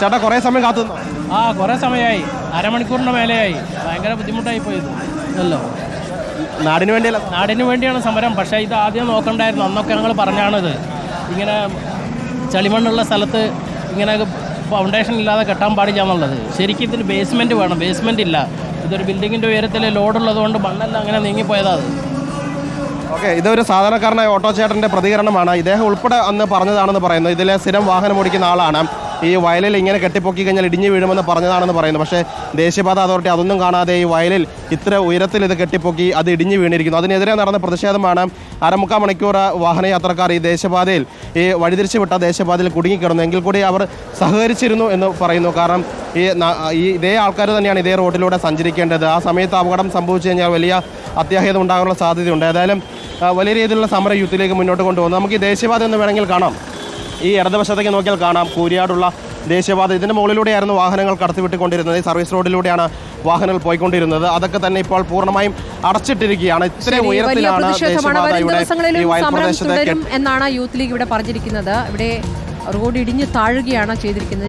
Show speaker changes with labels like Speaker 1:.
Speaker 1: ചേട്ടാ കുറേ സമയം കാത്തു നിന്നോ?
Speaker 2: ആ കുറേ സമയമായി. അരമണിക്കൂറിന്റെ മേലെയായി. ഭയങ്കര ബുദ്ധിമുട്ടായി പോയത് അല്ലോ.
Speaker 1: നാടിന് വേണ്ടിയല്ല.
Speaker 2: നാടിന് വേണ്ടിയാണ് സമരം. പക്ഷേ ഇത് ആദ്യം നോക്കണ്ടായിരുന്നു. അന്നൊക്കെ ഞങ്ങൾ പറഞ്ഞാണിത്. ഇങ്ങനെ ചളിമണ്ണുള്ള സ്ഥലത്ത് ഇങ്ങനെ ഫൗണ്ടേഷൻ ഇല്ലാതെ കെട്ടാൻ പാടില്ല എന്നുള്ളത്. ശരിക്കും ഇതിന് ബേസ്മെന്റ് വേണം. ബേസ്മെന്റ് ഇല്ല. ഇതൊരു ബിൽഡിങ്ങിന്റെ ഉയരത്തിൽ ലോഡുള്ളത് കൊണ്ട് മണ്ണെല്ലാം അങ്ങനെ നീങ്ങിപ്പോയതാണ്
Speaker 1: ഓക്കെ ഇതൊരു സാധാരണക്കാരനായ ഓട്ടോ ചേട്ടന്റെ പ്രതികരണമാണ്. ഇദ്ദേഹം ഉൾപ്പെടെ അന്ന് പറഞ്ഞതാണെന്ന് പറയുന്നത് ഇതിലെ സ്ഥിരം വാഹനം ഓടിക്കുന്ന ആളാണ്. ഈ വയലിൽ ഇങ്ങനെ കെട്ടിപ്പൊക്കി കഴിഞ്ഞാൽ ഇടിഞ്ഞു വീഴുമെന്ന് പറഞ്ഞതാണെന്ന് പറയുന്നു. പക്ഷേ ദേശീയപാത അതോറിറ്റി അതൊന്നും കാണാതെ ഈ വയലിൽ ഇത്ര ഉയരത്തിൽ ഇത് കെട്ടിപ്പൊക്കി അത് ഇടിഞ്ഞു വീണിരിക്കുന്നു. അതിനെതിരെ നടന്ന പ്രതിഷേധമാണ് അരമുക്കാൽ മണിക്കൂർ വാഹനയാത്രക്കാർ ഈ ദേശീയപാതയിൽ ഈ വഴിതിരിച്ചു വിട്ട ദേശീയപാതയിൽ കുടുങ്ങിക്കിടന്നു. എങ്കിൽ കൂടി അവർ സഹകരിച്ചിരുന്നു എന്ന് പറയുന്നു. കാരണം ഈ ഈ ഇതേ ആൾക്കാർ തന്നെയാണ് ഇതേ റോഡിലൂടെ സഞ്ചരിക്കേണ്ടത്. ആ സമയത്ത് അപകടം സംഭവിച്ചു കഴിഞ്ഞാൽ വലിയ അത്യാഹിതം ഉണ്ടാകാനുള്ള സാധ്യതയുണ്ട്. ഏതായാലും വലിയ രീതിയിലുള്ള സമരം യൂത്തിലേക്ക് മുന്നോട്ട് കൊണ്ടുപോകുന്നു. നമുക്ക് ഈ ദേശീയപാത എന്ന് വേണമെങ്കിൽ കാണാം. ഈ ഇടതുവശത്തേക്ക് നോക്കിയാൽ കാണാം. കൂരിയാടുള്ള ദേശീയപാത ഇതിന്റെ മുകളിലൂടെയായിരുന്നു വാഹനങ്ങൾ കടത്തിവിട്ടുകൊണ്ടിരുന്നത്. ഈ സർവീസ് റോഡിലൂടെയാണ് വാഹനങ്ങൾ പോയിക്കൊണ്ടിരുന്നത്. അതൊക്കെ തന്നെ ഇപ്പോൾ പൂർണമായും അടച്ചിട്ടിരിക്കുകയാണ്. ഇത്രയും ഉയരത്തിലാണ്
Speaker 3: പ്രതിഷേധമാണ്.
Speaker 1: ദേശീയപാത ഇവിടെ ഈ വയൽ
Speaker 3: സമരം എന്നാണ് യൂത്ത് ലീഗ് ഇവിടെ പറഞ്ഞിരിക്കുന്നത്. ഇവിടെ റോഡ് ഇടിഞ്ഞ് താഴുകയാണ് ചെയ്തിരിക്കുന്നത്.